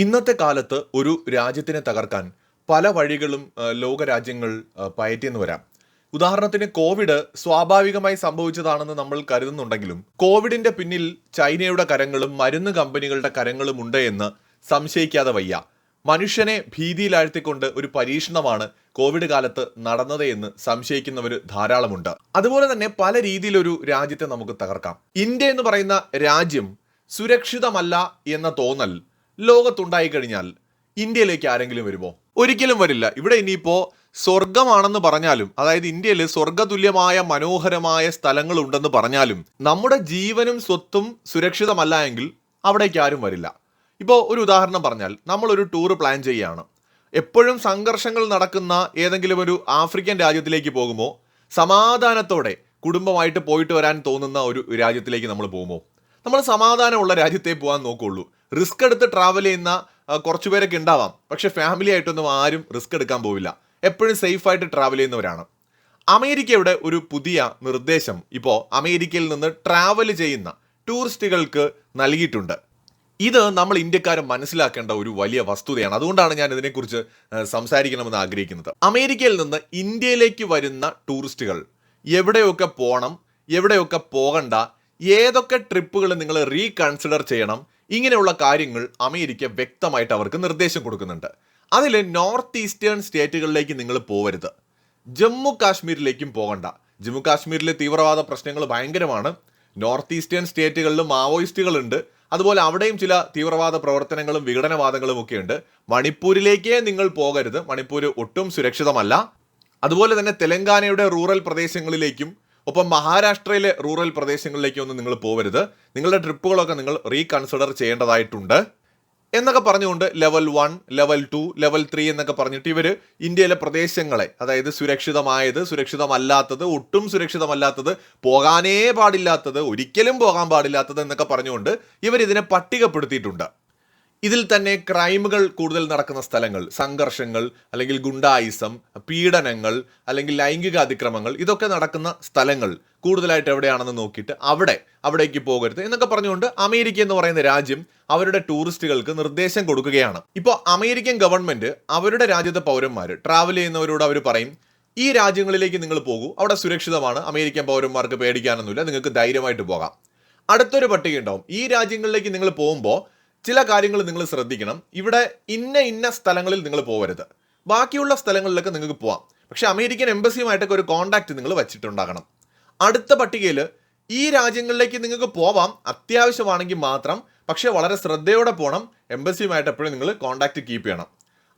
ഇന്നത്തെ കാലത്ത് ഒരു രാജ്യത്തിനെ തകർക്കാൻ പല വഴികളും ലോകരാജ്യങ്ങൾ പയറ്റിയെന്ന് വരാം. ഉദാഹരണത്തിന് കോവിഡ് സ്വാഭാവികമായി സംഭവിച്ചതാണെന്ന് നമ്മൾ കരുതുന്നുണ്ടെങ്കിലും കോവിഡിന്റെ പിന്നിൽ ചൈനയുടെ കരങ്ങളും മരുന്ന് കമ്പനികളുടെ കരങ്ങളും ഉണ്ട് എന്ന് സംശയിക്കാതെ വയ്യ. മനുഷ്യനെ ഭീതിയിലാഴ്ത്തിക്കൊണ്ട് ഒരു പരീക്ഷണമാണ് കോവിഡ് കാലത്ത് നടന്നത് എന്ന് സംശയിക്കുന്നവർ ധാരാളമുണ്ട്. അതുപോലെ തന്നെ പല രീതിയിലൊരു രാജ്യത്തെ നമുക്ക് തകർക്കാം. ഇന്ത്യ എന്ന് പറയുന്ന രാജ്യം സുരക്ഷിതമല്ല എന്ന തോന്നൽ ലോകത്തുണ്ടായി കഴിഞ്ഞാൽ ഇന്ത്യയിലേക്ക് ആരെങ്കിലും വരുമോ? ഒരിക്കലും വരില്ല. ഇവിടെ ഇനിയിപ്പോ സ്വർഗമാണെന്ന് പറഞ്ഞാലും അതായത് ഇന്ത്യയിൽ സ്വർഗതുല്യമായ മനോഹരമായ സ്ഥലങ്ങൾ ഉണ്ടെന്ന് പറഞ്ഞാലും നമ്മുടെ ജീവനും സ്വത്തും സുരക്ഷിതമല്ല എങ്കിൽ അവിടേക്ക് ആരും വരില്ല. ഇപ്പോൾ ഒരു ഉദാഹരണം പറഞ്ഞാൽ നമ്മളൊരു ടൂർ പ്ലാൻ ചെയ്യുകയാണ്. എപ്പോഴും സംഘർഷങ്ങൾ നടക്കുന്ന ഏതെങ്കിലും ഒരു ആഫ്രിക്കൻ രാജ്യത്തിലേക്ക് പോകുമോ? സമാധാനത്തോടെ കുടുംബമായിട്ട് പോയിട്ട് വരാൻ തോന്നുന്ന ഒരു രാജ്യത്തിലേക്ക് നമ്മൾ പോകുമോ? നമ്മൾ സമാധാനമുള്ള രാജ്യത്തേ പോകാൻ നോക്കുള്ളൂ. റിസ്ക് എടുത്ത് ട്രാവൽ ചെയ്യുന്ന കുറച്ചുപേരൊക്കെ കുറച്ച് പേരൊക്കെ ഉണ്ടാവാം. പക്ഷെ ഫാമിലി ആയിട്ടൊന്നും ആരും റിസ്ക് എടുക്കാൻ പോവില്ല. എപ്പോഴും സേഫായിട്ട് ട്രാവൽ ചെയ്യുന്നവരാണ്. അമേരിക്കയുടെ ഒരു പുതിയ നിർദ്ദേശം ഇപ്പോൾ അമേരിക്കയിൽ നിന്ന് ട്രാവൽ ചെയ്യുന്ന ടൂറിസ്റ്റുകൾക്ക് നൽകിയിട്ടുണ്ട്. ഇത് നമ്മൾ ഇന്ത്യക്കാർ മനസ്സിലാക്കേണ്ട ഒരു വലിയ വസ്തുതയാണ്. അതുകൊണ്ടാണ് ഞാൻ ഇതിനെക്കുറിച്ച് സംസാരിക്കണമെന്ന് ആഗ്രഹിക്കുന്നത്. അമേരിക്കയിൽ നിന്ന് ഇന്ത്യയിലേക്ക് വരുന്ന ടൂറിസ്റ്റുകൾ എവിടെയൊക്കെ പോകണം എവിടെയൊക്കെ പോകണ്ട ഏതൊക്കെ ട്രിപ്പുകൾ നിങ്ങൾ റീകൺസിഡർ ചെയ്യണം ഇങ്ങനെയുള്ള കാര്യങ്ങൾ അമേരിക്ക വ്യക്തമായിട്ട് അവർക്ക് നിർദ്ദേശം കൊടുക്കുന്നുണ്ട്. അതിൽ നോർത്ത് ഈസ്റ്റേൺ സ്റ്റേറ്റുകളിലേക്ക് നിങ്ങൾ പോവരുത്. ജമ്മു കാശ്മീരിലേക്കും പോകണ്ട. ജമ്മു കാശ്മീരിലെ തീവ്രവാദ പ്രശ്നങ്ങൾ ഭയങ്കരമാണ്. നോർത്ത് ഈസ്റ്റേൺ സ്റ്റേറ്റുകളിലും മാവോയിസ്റ്റുകളുണ്ട്. അതുപോലെ അവിടെയും ചില തീവ്രവാദ പ്രവർത്തനങ്ങളും വിഘടനവാദങ്ങളും ഒക്കെ ഉണ്ട് മണിപ്പൂരിലേക്കേ നിങ്ങൾ പോകരുത്. മണിപ്പൂർ ഒട്ടും സുരക്ഷിതമല്ല. അതുപോലെ തന്നെ തെലങ്കാനയുടെ റൂറൽ പ്രദേശങ്ങളിലേക്കും ഒപ്പം മഹാരാഷ്ട്രയിലെ റൂറൽ പ്രദേശങ്ങളിലേക്കൊന്നും നിങ്ങൾ പോകരുത് നിങ്ങളുടെ ട്രിപ്പുകളൊക്കെ നിങ്ങൾ റീകൺസിഡർ ചെയ്യേണ്ടതായിട്ടുണ്ട്. എന്നൊക്കെ പറഞ്ഞുകൊണ്ട് level one level two level three എന്നൊക്കെ പറഞ്ഞിട്ട് ഇവർ ഇന്ത്യയിലെ പ്രദേശങ്ങളെ അതായത് സുരക്ഷിതമായത് സുരക്ഷിതമല്ലാത്തത് ഒട്ടും സുരക്ഷിതമല്ലാത്തത് പോകാനേ പാടില്ലാത്തത് ഒരിക്കലും പോകാൻ പാടില്ലാത്തത് എന്നൊക്കെ പറഞ്ഞുകൊണ്ട് ഇവർ ഇതിനെ പട്ടികപ്പെടുത്തിയിട്ടുണ്ട്. ഇതിൽ തന്നെ ക്രൈമുകൾ കൂടുതൽ നടക്കുന്ന സ്ഥലങ്ങൾ സംഘർഷങ്ങൾ അല്ലെങ്കിൽ ഗുണ്ടായിസം പീഡനങ്ങൾ അല്ലെങ്കിൽ ലൈംഗിക അതിക്രമങ്ങൾ ഇതൊക്കെ നടക്കുന്ന സ്ഥലങ്ങൾ കൂടുതലായിട്ട് എവിടെയാണെന്ന് നോക്കിയിട്ട് അവിടെ അവിടേക്ക് പോകരുത് എന്നൊക്കെ പറഞ്ഞുകൊണ്ട് അമേരിക്ക എന്ന് പറയുന്ന രാജ്യം അവരുടെ ടൂറിസ്റ്റുകൾക്ക് നിർദ്ദേശം കൊടുക്കുകയാണ്. ഇപ്പോൾ അമേരിക്കൻ ഗവൺമെന്റ് അവരുടെ രാജ്യത്തെ പൗരന്മാർ ട്രാവൽ ചെയ്യുന്നവരോട് അവർ പറയും ഈ രാജ്യങ്ങളിലേക്ക് നിങ്ങൾ പോകൂ അവിടെ സുരക്ഷിതമാണ് അമേരിക്കൻ പൗരന്മാർക്ക് പേടിക്കാനൊന്നുമില്ല നിങ്ങൾക്ക് ധൈര്യമായിട്ട് പോകാം. അടുത്തൊരു പട്ടിക ഉണ്ടാവും ഈ രാജ്യങ്ങളിലേക്ക് നിങ്ങൾ പോകുമ്പോൾ ചില കാര്യങ്ങൾ നിങ്ങൾ ശ്രദ്ധിക്കണം. ഇവിടെ ഇന്ന ഇന്ന സ്ഥലങ്ങളിൽ നിങ്ങൾ പോകരുത് ബാക്കിയുള്ള സ്ഥലങ്ങളിലൊക്കെ നിങ്ങൾക്ക് പോവാം. പക്ഷെ അമേരിക്കൻ എംബസിയുമായിട്ടൊക്കെ ഒരു കോണ്ടാക്ട് നിങ്ങൾ വെച്ചിട്ടുണ്ടാകണം. അടുത്ത പട്ടികയിൽ ഈ രാജ്യങ്ങളിലേക്ക് നിങ്ങൾക്ക് പോവാം. അത്യാവശ്യമാണെങ്കിൽ മാത്രം പക്ഷേ വളരെ ശ്രദ്ധയോടെ പോകണം എംബസിയുമായിട്ട് എപ്പോഴും നിങ്ങൾ കോണ്ടാക്ട് കീപ്പ് ചെയ്യണം.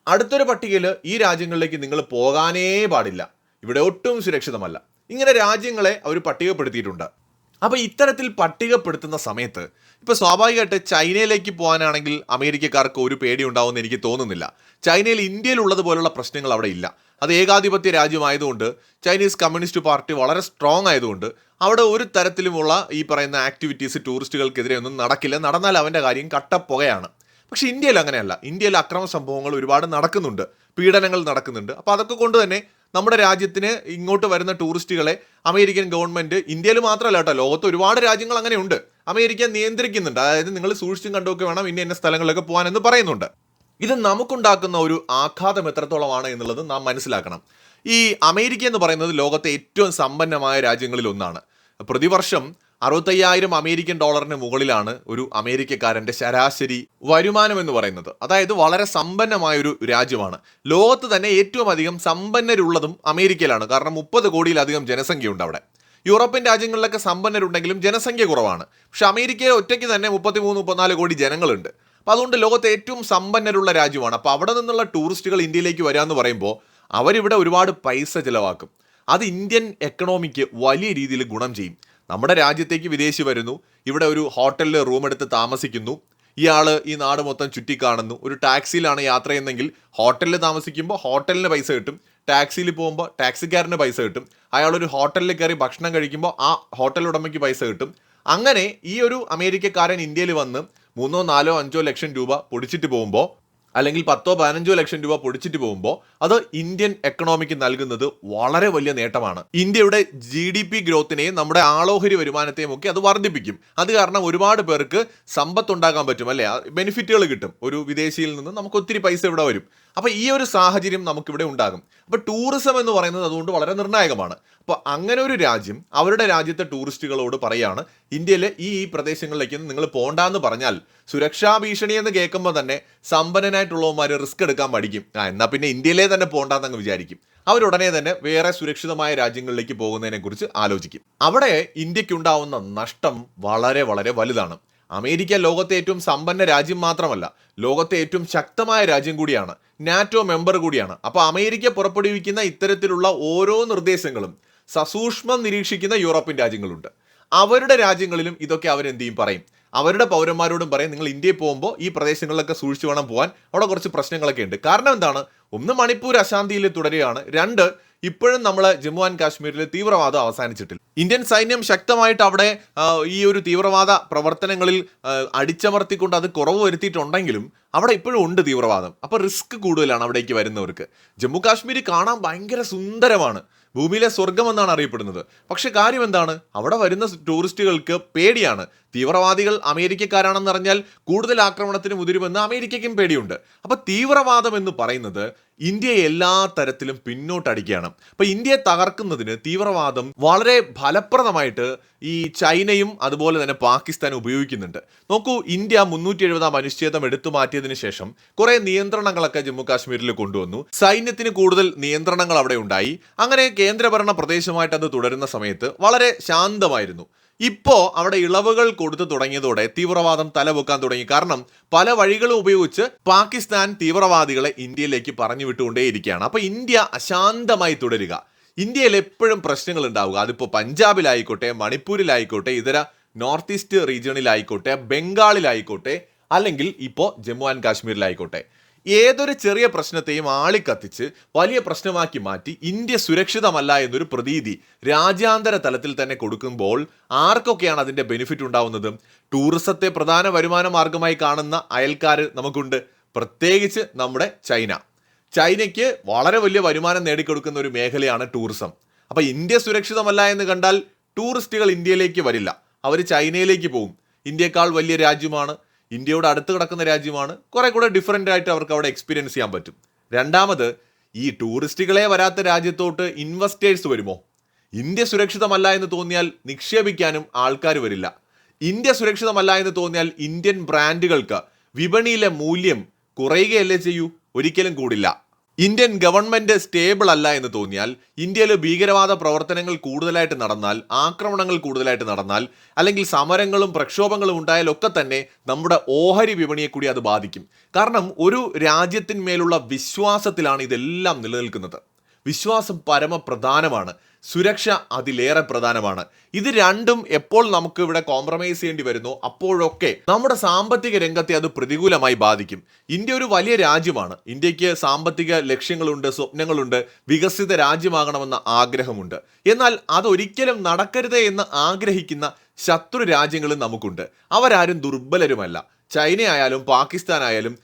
അടുത്തൊരു പട്ടികയിൽ ഈ രാജ്യങ്ങളിലേക്ക് നിങ്ങൾ പോകാനേ പാടില്ല. ഇവിടെ ഒട്ടും സുരക്ഷിതമല്ല. ഇങ്ങനെ രാജ്യങ്ങളെ അവർ പട്ടികപ്പെടുത്തിയിട്ടുണ്ട്. അപ്പോൾ ഇത്തരത്തിൽ പട്ടികപ്പെടുത്തുന്ന സമയത്ത് ഇപ്പോൾ സ്വാഭാവികമായിട്ട് ചൈനയിലേക്ക് പോകാനാണെങ്കിൽ അമേരിക്കക്കാർക്ക് ഒരു പേടി ഉണ്ടാവുമെന്ന് എനിക്ക് തോന്നുന്നില്ല. ചൈനയിൽ ഇന്ത്യയിൽ ഇന്ത്യയിലുള്ളതുപോലുള്ള പ്രശ്നങ്ങൾ അവിടെ ഇല്ല. അത് ഏകാധിപത്യ രാജ്യമായതുകൊണ്ട് ചൈനീസ് കമ്മ്യൂണിസ്റ്റ് പാർട്ടി വളരെ സ്ട്രോങ് ആയതുകൊണ്ട് അവിടെ ഒരു തരത്തിലുമുള്ള ഈ പറയുന്ന ആക്ടിവിറ്റീസ് ടൂറിസ്റ്റുകൾക്കെതിരെ ഒന്നും നടക്കില്ല. നടന്നാൽ അവന്റെ കാര്യം കട്ടപ്പുകയാണ്. പക്ഷേ ഇന്ത്യയിൽ അങ്ങനെയല്ല. ഇന്ത്യയിൽ അക്രമ സംഭവങ്ങൾ ഒരുപാട് നടക്കുന്നുണ്ട്. പീഡനങ്ങൾ നടക്കുന്നുണ്ട്. അപ്പോൾ അതൊക്കെ കൊണ്ട് തന്നെ നമ്മുടെ രാജ്യത്തിന് ഇങ്ങോട്ട് വരുന്ന ടൂറിസ്റ്റുകളെ അമേരിക്കൻ ഗവൺമെന്റ് ഇന്ത്യയിൽ മാത്രമല്ല കേട്ടോ ലോകത്ത് ഒരുപാട് രാജ്യങ്ങൾ അങ്ങനെയുണ്ട്. അമേരിക്ക നിയന്ത്രിക്കുന്നുണ്ട്. അതായത് നിങ്ങൾ സൂക്ഷിച്ചും കണ്ടുമൊക്കെ വേണം ഇന്ന ഇന്ന സ്ഥലങ്ങളിലൊക്കെ പോകാനെന്ന് പറയുന്നുണ്ട്. ഇത് നമുക്കുണ്ടാക്കുന്ന ഒരു ആഘാതം എത്രത്തോളമാണ് എന്നുള്ളത് നാം മനസ്സിലാക്കണം. ഈ അമേരിക്ക എന്ന് പറയുന്നത് ലോകത്തെ ഏറ്റവും സമ്പന്നമായ രാജ്യങ്ങളിൽ ഒന്നാണ്. പ്രതിവർഷം അറുപത്തയ്യായിരം അമേരിക്കൻ ഡോളറിന് മുകളിലാണ് ഒരു അമേരിക്കക്കാരന്റെ ശരാശരി വരുമാനം എന്ന് പറയുന്നത്. അതായത് വളരെ സമ്പന്നമായ ഒരു രാജ്യമാണ്. ലോകത്ത് തന്നെ ഏറ്റവും അധികം സമ്പന്നരുള്ളതും അമേരിക്കയിലാണ്. കാരണം മുപ്പത് കോടിയിലധികം ജനസംഖ്യയുണ്ട് അവിടെ. യൂറോപ്യൻ രാജ്യങ്ങളിലൊക്കെ സമ്പന്നരുണ്ടെങ്കിലും ജനസംഖ്യ കുറവാണ്. പക്ഷെ അമേരിക്കയിൽ ഒറ്റയ്ക്ക് തന്നെ മുപ്പത്തിമൂന്ന് മുപ്പത്തിനാല് കോടി ജനങ്ങളുണ്ട്. അപ്പോൾ അതുകൊണ്ട് ലോകത്തെ ഏറ്റവും സമ്പന്നരുള്ള രാജ്യമാണ്. അപ്പോൾ അവിടെ നിന്നുള്ള ടൂറിസ്റ്റുകൾ ഇന്ത്യയിലേക്ക് വരാമെന്ന് പറയുമ്പോൾ അവരിവിടെ ഒരുപാട് പൈസ ചിലവാക്കും. അത് ഇന്ത്യൻ എക്കണോമിക്ക് വലിയ രീതിയിൽ ഗുണം ചെയ്യും. നമ്മുടെ രാജ്യത്തേക്ക് വിദേശി വരുന്നു. ഇവിടെ ഒരു ഹോട്ടലിൽ റൂം എടുത്ത് താമസിക്കുന്നു. ഇയാൾ ഈ നാട് മൊത്തം ചുറ്റിക്കാണുന്നു. ഒരു ടാക്സിയിലാണ് യാത്ര ചെയ്യുന്നതെങ്കിൽ ഹോട്ടലിൽ താമസിക്കുമ്പോൾ ഹോട്ടലിന് പൈസ കിട്ടും. ടാക്സിയിൽ പോകുമ്പോൾ ടാക്സിക്കാരന് പൈസ കിട്ടും. അയാൾ ഒരു ഹോട്ടലിൽ കയറി ഭക്ഷണം കഴിക്കുമ്പോൾ ആ ഹോട്ടൽ ഉടമയ്ക്ക് പൈസ കിട്ടും. അങ്ങനെ ഈ ഒരു അമേരിക്കക്കാരൻ ഇന്ത്യയിൽ വന്ന് മൂന്നോ നാലോ അഞ്ചോ ലക്ഷം രൂപ പൊടിച്ചിട്ട് പോകുമ്പോൾ അല്ലെങ്കിൽ പത്തോ പതിനഞ്ചോ ലക്ഷം രൂപ പൊടിച്ചിട്ട് പോകുമ്പോൾ അത് ഇന്ത്യൻ എക്കണോമിക്ക് നൽകുന്നത് വളരെ വലിയ നേട്ടമാണ്. ഇന്ത്യയുടെ ജി ഡി പി ഗ്രോത്തിനെയും നമ്മുടെ ആളോഹരി വരുമാനത്തെയും ഒക്കെ അത് വർദ്ധിപ്പിക്കും. അത് കാരണം ഒരുപാട് പേർക്ക് സമ്പത്ത് ഉണ്ടാക്കാൻ പറ്റും അല്ലേ? ബെനിഫിറ്റുകൾ കിട്ടും. ഒരു വിദേശിയിൽ നിന്ന് നമുക്ക് ഒത്തിരി പൈസ ഇവിടെ വരും. അപ്പോൾ ഈ ഒരു സാഹചര്യം നമുക്കിവിടെ ഉണ്ടാകും. അപ്പോൾ ടൂറിസം എന്ന് പറയുന്നത് അതുകൊണ്ട് വളരെ നിർണായകമാണ്. അപ്പോൾ അങ്ങനെ ഒരു രാജ്യം അവരുടെ രാജ്യത്തെ ടൂറിസ്റ്റുകളോട് പറയാണ് ഇന്ത്യയിലെ ഈ ഈ പ്രദേശങ്ങളിലേക്ക് നിങ്ങൾ പോണ്ടാന്ന് പറഞ്ഞാൽ സുരക്ഷാ ഭീഷണി എന്ന് കേൾക്കുമ്പോൾ തന്നെ സമ്പന്നനായിട്ടുള്ളവന്മാർ റിസ്ക് എടുക്കാൻ പഠിക്കും ആ എന്നാൽ പിന്നെ ഇന്ത്യയിലെ തന്നെ പോകണ്ടെന്നങ്ങ് വിചാരിക്കും. അവരുടനെ തന്നെ വേറെ സുരക്ഷിതമായ രാജ്യങ്ങളിലേക്ക് പോകുന്നതിനെക്കുറിച്ച് ആലോചിക്കും. അവിടെ ഇന്ത്യക്കുണ്ടാവുന്ന നഷ്ടം വളരെ വളരെ വലുതാണ്. അമേരിക്ക ലോകത്തെ ഏറ്റവും സമ്പന്ന രാജ്യം മാത്രമല്ല ലോകത്തെ ഏറ്റവും ശക്തമായ രാജ്യം കൂടിയാണ് നാറ്റോ മെമ്പർ കൂടിയാണ്. അപ്പോൾ അമേരിക്ക പുറപ്പെടുവിക്കുന്ന ഇത്തരത്തിലുള്ള ഓരോ നിർദ്ദേശങ്ങളും സസൂക്ഷ്മം നിരീക്ഷിക്കുന്ന യൂറോപ്യൻ രാജ്യങ്ങളുണ്ട്. അവരുടെ രാജ്യങ്ങളിലും ഇതൊക്കെ അവരെന്ത് ചെയ്യും പറയും. അവരുടെ പൗരന്മാരോടും പറയും നിങ്ങൾ ഇന്ത്യയിൽ പോകുമ്പോൾ ഈ പ്രദേശങ്ങളിലൊക്കെ സൂക്ഷിച്ചു വേണം പോകാൻ അവിടെ കുറച്ച് പ്രശ്നങ്ങളൊക്കെ ഉണ്ട്. കാരണം എന്താണ്? ഒന്ന് മണിപ്പൂർ അശാന്തിയിൽ തുടരുകയാണ്. രണ്ട് ഇപ്പോഴും നമ്മൾ ജമ്മു ആൻഡ് കാശ്മീരിൽ തീവ്രവാദം അവസാനിച്ചിട്ടില്ല. ഇന്ത്യൻ സൈന്യം ശക്തമായിട്ട് അവിടെ ഈ ഒരു തീവ്രവാദ പ്രവർത്തനങ്ങളിൽ അടിച്ചമർത്തിക്കൊണ്ട് അത് കുറവ് വരുത്തിയിട്ടുണ്ടെങ്കിലും അവിടെ ഇപ്പോഴും ഉണ്ട് തീവ്രവാദം. അപ്പോൾ റിസ്ക് കൂടുതലാണ് അവിടേക്ക് വരുന്നവർക്ക്. ജമ്മു കാശ്മീർ കാണാൻ ഭയങ്കര സുന്ദരമാണ്. ഭൂമിയിലെ സ്വർഗം എന്നാണ് അറിയപ്പെടുന്നത്. പക്ഷെ കാര്യം എന്താണ്? അവിടെ വരുന്ന ടൂറിസ്റ്റുകൾക്ക് പേടിയാണ്. തീവ്രവാദികൾ അമേരിക്കക്കാരാണെന്ന് അറിഞ്ഞാൽ കൂടുതൽ ആക്രമണത്തിന് മുതിരുമെന്ന് അമേരിക്കയ്ക്കും പേടിയുണ്ട്. അപ്പൊ തീവ്രവാദം എന്ന് പറയുന്നത് ഇന്ത്യയെ എല്ലാ തരത്തിലും പിന്നോട്ടടിക്കുകയാണ്. അപ്പൊ ഇന്ത്യയെ തകർക്കുന്നതിന് തീവ്രവാദം വളരെ ഫലപ്രദമായിട്ട് ഈ ചൈനയും അതുപോലെ തന്നെ പാകിസ്ഥാനും ഉപയോഗിക്കുന്നുണ്ട്. നോക്കൂ ഇന്ത്യ മുന്നൂറ്റി എഴുപതാം അനുച്ഛേദം എടുത്തു മാറ്റിയതിനു ശേഷം കുറെ നിയന്ത്രണങ്ങളൊക്കെ ജമ്മു കാശ്മീരിൽ കൊണ്ടുവന്നു. സൈന്യത്തിന് കൂടുതൽ നിയന്ത്രണങ്ങൾ അവിടെ ഉണ്ടായി. അങ്ങനെ കേന്ദ്രഭരണ പ്രദേശമായിട്ട് അത് തുടരുന്ന സമയത്ത് വളരെ ശാന്തമായിരുന്നു. ഇപ്പോ അവിടെ ഇളവുകൾ കൊടുത്തു തുടങ്ങിയതോടെ തീവ്രവാദം തലപൊക്കാൻ തുടങ്ങി. കാരണം പല വഴികളും ഉപയോഗിച്ച് പാകിസ്ഥാൻ തീവ്രവാദികളെ ഇന്ത്യയിലേക്ക് പറഞ്ഞു വിട്ടുകൊണ്ടേയിരിക്കുകയാണ്. അപ്പോൾ ഇന്ത്യ അശാന്തമായി തുടരുക. ഇന്ത്യയിൽ എപ്പോഴും പ്രശ്നങ്ങൾ ഉണ്ടാവുക അതിപ്പോൾ പഞ്ചാബിലായിക്കോട്ടെ മണിപ്പൂരിലായിക്കോട്ടെ ഇതര നോർത്ത് ഈസ്റ്റ് റീജിയണിലായിക്കോട്ടെ ബംഗാളിലായിക്കോട്ടെ അല്ലെങ്കിൽ ഇപ്പോൾ ജമ്മു ആൻഡ് കാശ്മീരിലായിക്കോട്ടെ. ഏതൊരു ചെറിയ പ്രശ്നത്തെയും ആളിക്കത്തിച്ച് വലിയ പ്രശ്നമാക്കി മാറ്റി ഇന്ത്യ സുരക്ഷിതമല്ല എന്നൊരു പ്രതീതി രാജ്യാന്തര തലത്തിൽ തന്നെ കൊടുക്കുമ്പോൾ ആർക്കൊക്കെയാണ് അതിന്റെ ബെനിഫിറ്റ് ഉണ്ടാവുന്നത്? ടൂറിസത്തെ പ്രധാന വരുമാന മാർഗമായി കാണുന്ന അയൽക്കാർ നമുക്കുണ്ട്. പ്രത്യേകിച്ച് നമ്മുടെ ചൈന. ചൈനയ്ക്ക് വളരെ വലിയ വരുമാനം നേടിക്കൊടുക്കുന്ന ഒരു മേഖലയാണ് ടൂറിസം അപ്പോൾ ഇന്ത്യ സുരക്ഷിതമല്ല എന്ന് കണ്ടാൽ ടൂറിസ്റ്റുകൾ ഇന്ത്യയിലേക്ക് വരില്ല. അവർ ചൈനയിലേക്ക് പോകും. ഇന്ത്യക്കാൾ വലിയ രാജ്യമാണ്. ഇന്ത്യയോട് അടുത്ത് കിടക്കുന്ന രാജ്യമാണ്. കുറെ കൂടെ ഡിഫറെന്റ് ആയിട്ട് അവർക്ക് അവിടെ എക്സ്പീരിയൻസ് ചെയ്യാൻ പറ്റും. രണ്ടാമത് ഈ ടൂറിസ്റ്റുകളെ വരാത്ത രാജ്യത്തോട്ട് ഇൻവെസ്റ്റേഴ്സ് വരുമോ? ഇന്ത്യ സുരക്ഷിതമല്ല എന്ന് തോന്നിയാൽ നിക്ഷേപിക്കാനും ആൾക്കാർ വരില്ല. ഇന്ത്യ സുരക്ഷിതമല്ല എന്ന് തോന്നിയാൽ ഇന്ത്യൻ ബ്രാൻഡുകൾക്ക് വിപണിയിലെ മൂല്യം കുറയുകയല്ലേ ചെയ്യൂ? ഒരിക്കലും കൂടില്ല. ഇന്ത്യൻ ഗവൺമെന്റ് സ്റ്റേബിൾ അല്ല എന്ന് തോന്നിയാൽ ഇന്ത്യയിൽ ഭീകരവാദ പ്രവർത്തനങ്ങൾ കൂടുതലായിട്ട് നടന്നാൽ ആക്രമണങ്ങൾ കൂടുതലായിട്ട് നടന്നാൽ അല്ലെങ്കിൽ സമരങ്ങളും പ്രക്ഷോഭങ്ങളും ഉണ്ടായാലൊക്കെ തന്നെ നമ്മുടെ ഓഹരി വിപണിയെ കൂടി അത് ബാധിക്കും. കാരണം ഒരു രാജ്യത്തിന്മേലുള്ള വിശ്വാസത്തിലാണ് ഇതെല്ലാം നിലനിൽക്കുന്നത്. വിശ്വാസം പരമപ്രധാനമാണ്. സുരക്ഷ അതിലേറെ പ്രധാനമാണ്. ഇത് രണ്ടും എപ്പോൾ നമുക്ക് ഇവിടെ കോംപ്രമൈസ് ചെയ്യേണ്ടി വരുന്നു? അപ്പോഴൊക്കെ നമ്മുടെ സാമ്പത്തിക രംഗത്തെ അത് പ്രതികൂലമായി ബാധിക്കും. ഇന്ത്യ ഒരു വലിയ രാജ്യമാണ്. ഇന്ത്യയ്ക്ക് സാമ്പത്തിക ലക്ഷ്യങ്ങളുണ്ട് സ്വപ്നങ്ങളുണ്ട് വികസിത രാജ്യമാകണമെന്ന ആഗ്രഹമുണ്ട്. എന്നാൽ അതൊരിക്കലും നടക്കരുത് എന്ന് ആഗ്രഹിക്കുന്ന ശത്രു രാജ്യങ്ങളും നമുക്കുണ്ട്. അവരാരും ദുർബലരുമല്ല. ചൈന ആയാലും പാകിസ്ഥാൻ ആയാലും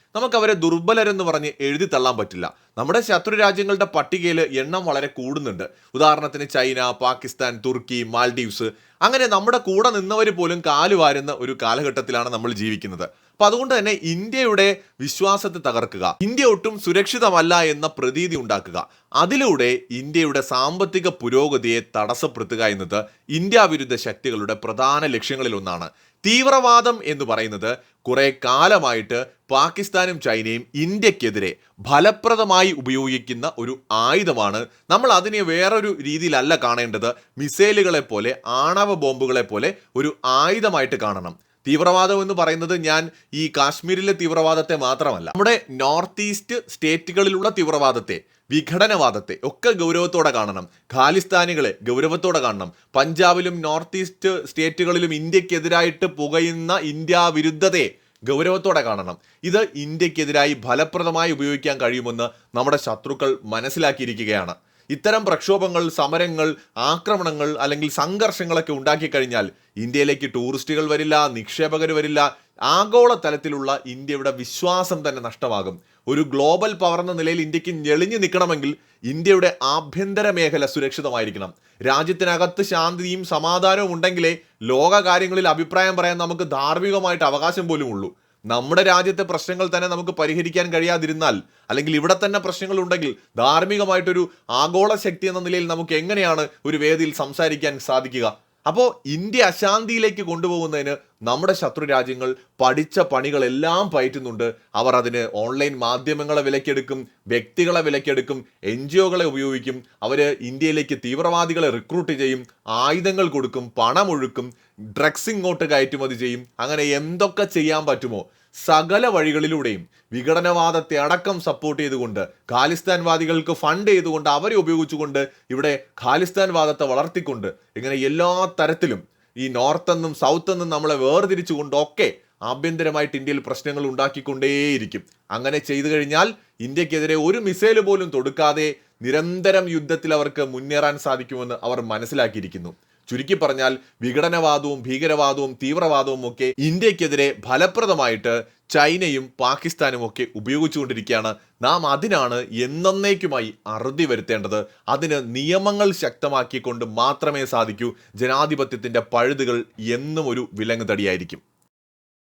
ദുർബലരെന്ന് പറഞ്ഞ് എഴുതി തള്ളാൻ പറ്റില്ല. നമ്മുടെ ശത്രു രാജ്യങ്ങളുടെ പട്ടികയിൽ എണ്ണം വളരെ കൂടുന്നുണ്ട്. ഉദാഹരണത്തിന് ചൈന പാകിസ്ഥാൻ തുർക്കി മാൽഡീവ്സ്. അങ്ങനെ നമ്മുടെ കൂടെ നിന്നവർ പോലും കാലുവാരുന്ന ഒരു കാലഘട്ടത്തിലാണ് നമ്മൾ ജീവിക്കുന്നത്. അപ്പൊ അതുകൊണ്ട് തന്നെ ഇന്ത്യയുടെ വിശ്വാസത്തെ തകർക്കുക ഇന്ത്യ ഒട്ടും സുരക്ഷിതമല്ല എന്ന പ്രതീതി ഉണ്ടാക്കുക. അതിലൂടെ ഇന്ത്യയുടെ സാമ്പത്തിക പുരോഗതിയെ തടസ്സപ്പെടുത്തുക എന്നത് ഇന്ത്യ വിരുദ്ധ ശക്തികളുടെ പ്രധാന ലക്ഷ്യങ്ങളിൽ ഒന്നാണ് തീവ്രവാദം എന്ന് പറയുന്നത് കുറെ കാലമായിട്ട് പാകിസ്ഥാനും ചൈനയും ഇന്ത്യക്കെതിരെ ഫലപ്രദമായി ഉപയോഗിക്കുന്ന ഒരു ആയുധമാണ്. നമ്മൾ അതിനെ വേറൊരു രീതിയിലല്ല കാണേണ്ടത്. മിസൈലുകളെ പോലെ ആണവ ബോംബുകളെ പോലെ ഒരു ആയുധമായിട്ട് കാണണം. തീവ്രവാദം എന്ന് പറയുന്നത് ഞാൻ ഈ കാശ്മീരിലെ തീവ്രവാദത്തെ മാത്രമല്ല. നമ്മുടെ നോർത്ത് ഈസ്റ്റ് സ്റ്റേറ്റുകളിലുള്ള തീവ്രവാദത്തെ വിഘടനവാദത്തെ ഒക്കെ ഗൗരവത്തോടെ കാണണം. ഖാലിസ്ഥാനികളെ ഗൗരവത്തോടെ കാണണം. പഞ്ചാബിലും നോർത്ത് ഈസ്റ്റ് സ്റ്റേറ്റുകളിലും ഇന്ത്യക്കെതിരായിട്ട് പുകയുന്ന ഇന്ത്യ വിരുദ്ധതയെ ഗൗരവത്തോടെ കാണണം. ഇത് ഇന്ത്യക്കെതിരായി ഫലപ്രദമായി ഉപയോഗിക്കാൻ കഴിയുമെന്ന് നമ്മുടെ ശത്രുക്കൾ മനസ്സിലാക്കിയിരിക്കുകയാണ്. ഇത്തരം പ്രക്ഷോഭങ്ങൾ സമരങ്ങൾ ആക്രമണങ്ങൾ അല്ലെങ്കിൽ സംഘർഷങ്ങളൊക്കെ ഉണ്ടാക്കി കഴിഞ്ഞാൽ ഇന്ത്യയിലേക്ക് ടൂറിസ്റ്റുകൾ വരില്ല നിക്ഷേപകർ വരില്ല ആഗോള തലത്തിലുള്ള ഇന്ത്യയുടെ വിശ്വാസം തന്നെ നഷ്ടമാകും. ഒരു ഗ്ലോബൽ പവർ എന്ന നിലയിൽ ഇന്ത്യയ്ക്ക് ഞെളിഞ്ഞു നിൽക്കണമെങ്കിൽ ഇന്ത്യയുടെ ആഭ്യന്തര മേഖല സുരക്ഷിതമായിരിക്കണം. രാജ്യത്തിനകത്ത് ശാന്തിയും സമാധാനവും ഉണ്ടെങ്കിലേ ലോക കാര്യങ്ങളിൽ അഭിപ്രായം പറയാൻ നമുക്ക് ധാർമ്മികമായിട്ട് അവകാശം പോലും ഉള്ളൂ. നമ്മുടെ രാജ്യത്തെ പ്രശ്നങ്ങൾ തന്നെ നമുക്ക് പരിഹരിക്കാൻ കഴിയാതിരുന്നാൽ അല്ലെങ്കിൽ ഇവിടെ തന്നെ പ്രശ്നങ്ങൾ ഉണ്ടെങ്കിൽ ധാർമ്മികമായിട്ടൊരു ആഗോള ശക്തി എന്ന നിലയിൽ നമുക്ക് എങ്ങനെയാണ് ഒരു വേദിയിൽ സംസാരിക്കാൻ സാധിക്കുക? അപ്പോൾ ഇന്ത്യ അശാന്തിയിലേക്ക് കൊണ്ടുപോകുന്നതിന് നമ്മുടെ ശത്രു രാജ്യങ്ങൾ പഠിച്ച പണികളെല്ലാം പയറ്റുന്നുണ്ട്. അവർ അതിന് ഓൺലൈൻ മാധ്യമങ്ങളെ വിലക്കെടുക്കും വ്യക്തികളെ വിലക്കെടുക്കും എൻ ജി ഒകളെ ഉപയോഗിക്കും. അവർ ഇന്ത്യയിലേക്ക് തീവ്രവാദികളെ റിക്രൂട്ട് ചെയ്യും ആയുധങ്ങൾ കൊടുക്കും പണമൊഴുക്കും ഡ്രഗ്സ് ഇങ്ങോട്ട് കയറ്റുമതി ചെയ്യും. അങ്ങനെ എന്തൊക്കെ ചെയ്യാൻ പറ്റുമോ? സകല വഴികളിലൂടെയും വിഘടനവാദത്തെ അടക്കം സപ്പോർട്ട് ചെയ്തുകൊണ്ട് ഖാലിസ്ഥാൻവാദികൾക്ക് ഫണ്ട് ചെയ്തുകൊണ്ട് അവരെ ഉപയോഗിച്ചുകൊണ്ട് ഇവിടെ ഖാലിസ്ഥാൻവാദത്തെ വളർത്തിക്കൊണ്ട് ഇങ്ങനെ എല്ലാ തരത്തിലും ഈ നോർത്ത് എന്നും സൗത്ത് എന്നും നമ്മളെ വേർതിരിച്ചുകൊണ്ടൊക്കെ ആഭ്യന്തരമായിട്ട് ഇന്ത്യയിൽ പ്രശ്നങ്ങൾ ഉണ്ടാക്കിക്കൊണ്ടേയിരിക്കും. അങ്ങനെ ചെയ്തു കഴിഞ്ഞാൽ ഇന്ത്യക്കെതിരെ ഒരു മിസൈൽ പോലും തൊടുക്കാതെ നിരന്തരം യുദ്ധത്തിൽ അവർക്ക് മുന്നേറാൻ സാധിക്കുമെന്ന് അവർ മനസ്സിലാക്കിയിരിക്കുന്നു. ചുരുക്കി പറഞ്ഞാൽ വിഘടനവാദവും ഭീകരവാദവും തീവ്രവാദവും ഒക്കെ ഇന്ത്യക്കെതിരെ ഫലപ്രദമായിട്ട് ചൈനയും പാകിസ്ഥാനും ഒക്കെ ഉപയോഗിച്ചുകൊണ്ടിരിക്കുകയാണ്. നാം അതിനാണ് എന്നേക്കുമായി അറുതി വരുത്തേണ്ടത്. അതിന് നിയമങ്ങൾ ശക്തമാക്കിക്കൊണ്ട് മാത്രമേ സാധിക്കൂ. ജനാധിപത്യത്തിന്റെ പഴുതുകൾ എന്നും ഒരു വിലങ്ങുതടിയായിരിക്കും